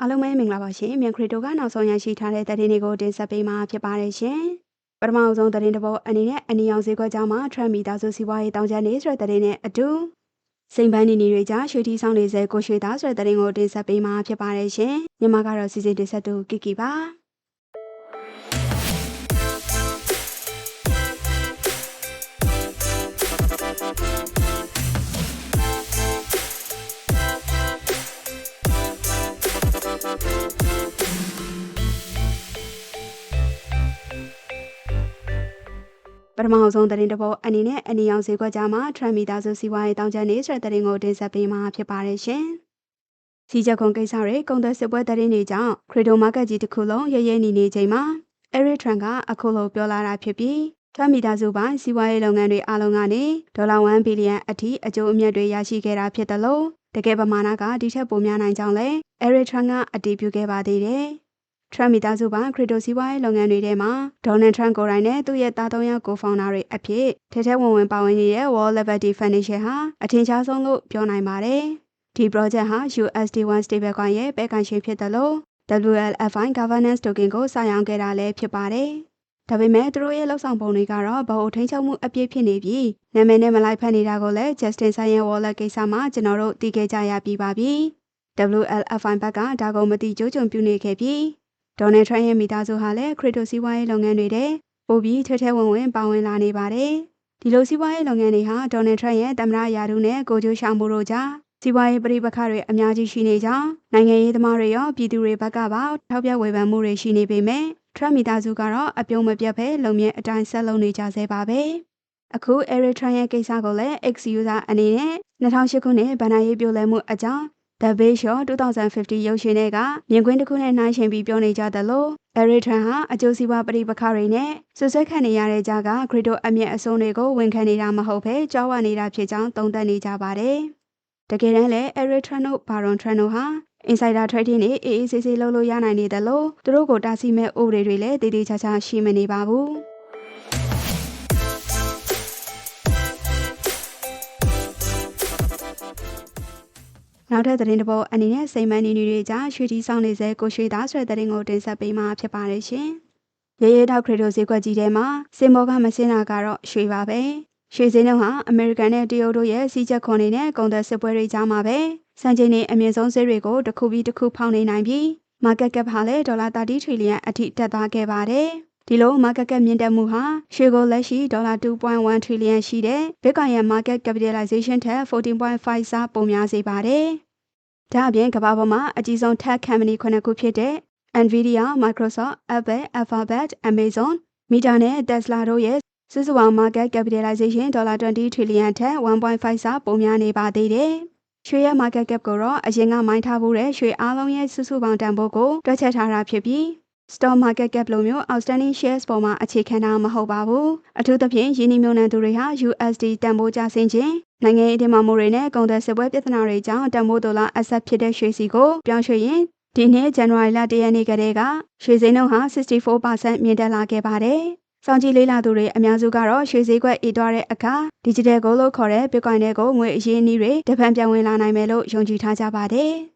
အားလုံးပဲမင်္ဂလာပါရှင်မြန်ခရီတိုကနောက်ဆုံးရရှိထားတဲ့သတင်းတွေကိုတင်ဆက်ပေးမှာဖြစ်ပါတယ်ရှင်ပထမအဆုံးသတင်းတစ်ပုဒ်အနေနဲ့အနီအောင်ဈေးကွက်ကြားမှာထရမ်မီသားစုစီးပွားရေးတောင်းကျမ်းနေဆိုတဲ့သတင်းနဲ့အတူစိန်ပန်းနေနေတွေကြားရွှေတီဆောင်နေစေကိုရွှေသားဆိုတဲ့သတင်းကိုတင်ဆက်ပေးမှာဖြစ်ပါတယ်ရှင်မြန်မာကတော့စီစဉ်တင်ဆက်သူကီကီပါ ထမအဆုံးသတင်းတစ်ပုဒ်အနေနဲ့အနီအောင်ဈေးကွက်ကြားမှာထရမ်မီသားစုစီးပွားရေးတောင်းကျမ်းနေဆိုတဲ့သတင်းကိုတင်ဆက်ပေးမှာဖြစ်ပါတယ်ရှင်စီချက်ခွန်ကိစ္စတွေကုန်သွယ်စစ်ပွဲသတင်းတွေကြောင့်ခရီဒိုမားကတ်ကြီးတစ်ခုလုံးရရဲနေနေချိန်မှာအဲရစ်ထရန်ကအခုလိုပြောလာတာဖြစ်ပြီးထမ်မီသားစုပိုင်းစီးပွားရေးလုပ်ငန်းတွေအားလုံးကနေဒေါ်လာ1ဘီလီယံအထိအကျိုးအမြတ်တွေရရှိခဲ့တာဖြစ်တယ်လို့တကယ်ပမာဏကဒီထက်ပိုများနိုင်ကြောင်းလည်းအဲရစ်ထရန်ကအတည်ပြုခဲ့ပါသေးတယ်။ ထရမ်မီသားစုပိုင်းခရီတိုစီးပွားရေးလုပ်ငန်းတွေထဲမှာ ဒေါ်နယ်ထရန့်ကိုယ်တိုင်နဲ့ သူ့ရဲ့တာသုံးယောက် ကိုဖောင်နာတွေအဖြစ် ထဲထဲဝင်ဝင် ပါဝင်နေတဲ့ Wall Liberty Foundation ဟာ အထင်ရှားဆုံးလို့ ပြောနိုင်ပါတယ်။ဒီ project ဟာ USD1 stablecoin ရဲ့ ပဲကန်ရှင်ဖြစ်တယ်လို့ WLFI governance token ကို စရောင်းခဲ့တာလည်း ဖြစ်ပါတယ်။ဒါပေမဲ့ သူတို့ရဲ့လောက်ဆောင်ပုံတွေကတော့ ဗဟိုထိန်းချုပ်မှုအပြည့်ဖြစ်နေပြီး နာမည်နဲ့ မလိုက်ဖက်နေတာကိုလည်း Justin Sayen Wallet ကိစ္စမှာ ကျွန်တော်တို့ သိခဲ့ကြရပြီးပါပြီ။ WLFI ဘက်က ဒါကိုမတိကျကြုံပြုနေခဲ့ပြီး ဒေါ်နယ်ထရန့်ရဲ့မိသားစုဟာလည်းခရစ်တိုစီးပွားရေးလုပ်ငန်းတွေတဲ့ပိုပြီးထဲထဲဝင်ဝင်ပါဝင်လာနေပါတယ်။ဒီလိုစီးပွားရေးလုပ်ငန်းတွေဟာဒေါ်နယ်ထရန့်ရဲ့သမ္မတရာထူးနဲ့ကိုကျိုးရှောင်မှုတို့ကြားစီးပွားရေးပြည်ပခါတွေအများကြီးရှိနေကြောင်းနိုင်ငံရေးသမားတွေရောပြည်သူတွေဘက်ကပါထောက်ပြဝေဖန်မှုတွေရှိနေပေမဲ့ထရန့်မိသားစုကတော့အပြုံးမပြတ်ပဲလုံမြဲအတိုင်းဆက်လုပ်နေကြဆဲပါပဲအခု Eric Tran ရဲ့ကိစ္စကိုလည်း X user အနေနဲ့2008ခုနှစ်ဗန်နာရေးပြိုလဲမှုအကြောင်း The Bay Show 2050ရုပ်ရှင်တွေကမြင်ကွင်းတစ်ခုနဲ့နှိုင်းယှဉ်ပြီးပြောနေကြတယ်လို့ Eric Tran ဟာအကျိုးစီးပွားပရိပခတွေနဲ့ဆွဆွဲခံနေရတဲ့ကြားက Credo အမျက်အစုံတွေကိုဝန်ခံနေတာမဟုတ်ဘဲကြောက်ဝနေတာဖြစ်ကြောင်းသုံးသပ်နေကြပါတယ်။တကယ်တမ်းလည်း Eric Tran တို့ Baron Tran တို့ဟာ insider trading နဲ့အေးအေးဆေးဆေးလုပ်လို့ရနိုင်နေတယ်လို့သူတို့ကိုတားဆီးမဲ့ဥပဒေတွေလည်းတည်တည်ချာချာရှိမနေပါဘူး။ နောက်ထပ်သတင်းတစ်ပုဒ်အနေနဲ့စိန်မန်းနေနေတွေကြားရွှေတီဆောင်နေစေကိုရွှေသားဆွဲသတင်းကိုတင်ဆက်ပေးမှာဖြစ်ပါတယ်ရှင်။ရဲရဲတောက်ခရီတိုဈေးကွက်ကြီးထဲမှာစင်မောကမစင်းတာကတော့ရွှေပါပဲ။ရွှေစင်းတို့ဟာအမေရိကန်နဲ့တရုတ်တို့ရဲ့စီးချက်ခွန်တွေနဲ့ကုန်သွယ်စစ်ပွဲတွေကြားမှာပဲစံချိန်တွေအမြင့်ဆုံးဈေးတွေကိုတစ်ခုပြီးတစ်ခုဖောင်းနေနိုင်ပြီး market cap ဟာလည်းဒေါ်လာ30ထရီလီယံအထိတက်သွားခဲ့ပါတယ်။ ဒီလို market cap မြင့်တက်မှုဟာရွှေကိုလက်ရှိဒေါ်လာ2.1 trillion ရှိတဲ့ Bitcoin ရဲ့ market capitalization ထက်14.5ဆပိုများစေပါတယ်။ဒါအပြင်ကမ္ဘာပေါ်မှာအကြီးဆုံး tech company ခုနှစ်ခုဖြစ်တဲ့ Nvidia, Microsoft, Apple, Alphabet, Amazon, Meta နဲ့ Tesla တို့ရဲ့စုစုပေါင်း market capitalization ဒေါ်လာ20 trillion ထက်1.5ဆပိုများနေပါသေးတယ်။ရွှေရဲ့ market cap ကိုတော့အရင်ကမိုင်းထားဖို့တဲ့ရွှေအားလုံးရဲ့စုစုပေါင်းတန်ဖိုးကိုတွက်ချက်ထားတာဖြစ်ပြီး stock market cap လိုမျိုး outstanding shares ပေါ်မှာအခြေခံတာမဟုတ်ပါဘူးအထူးသဖြင့်ယင်းနှမြုံနှံသူတွေဟာ USD တန်ဖိုးကျဆင်းခြင်းနိုင်ငံရေးတင်မာမှုတွေနဲ့ကုန်သွယ်စစ်ပွဲပြဿနာတွေကြောင့်တန်ဖိုးဒေါ်လာအဆက်ဖြစ်တဲ့ရွှေစီကိုပြောင်းရွှေ့ရင်ဒီနှစ်ဇန်နဝါရီလ၁ရက်နေ့ကတည်းကရွှေစိမ်းနှုန်းဟာ64%မြင့်တက်လာခဲ့ပါတယ်စောင့်ကြည့်လေးလာသူတွေအများစုကတော့ရွှေဈေးကွက်အေးသွားတဲ့အခါ digital gold လို့ခေါ်တဲ့ Bitcoin တွေကိုငွေအရင်းအနှီးတွေတပံပြန်ဝင်လာနိုင်မယ်လို့ယုံကြည်ထားကြပါတယ်။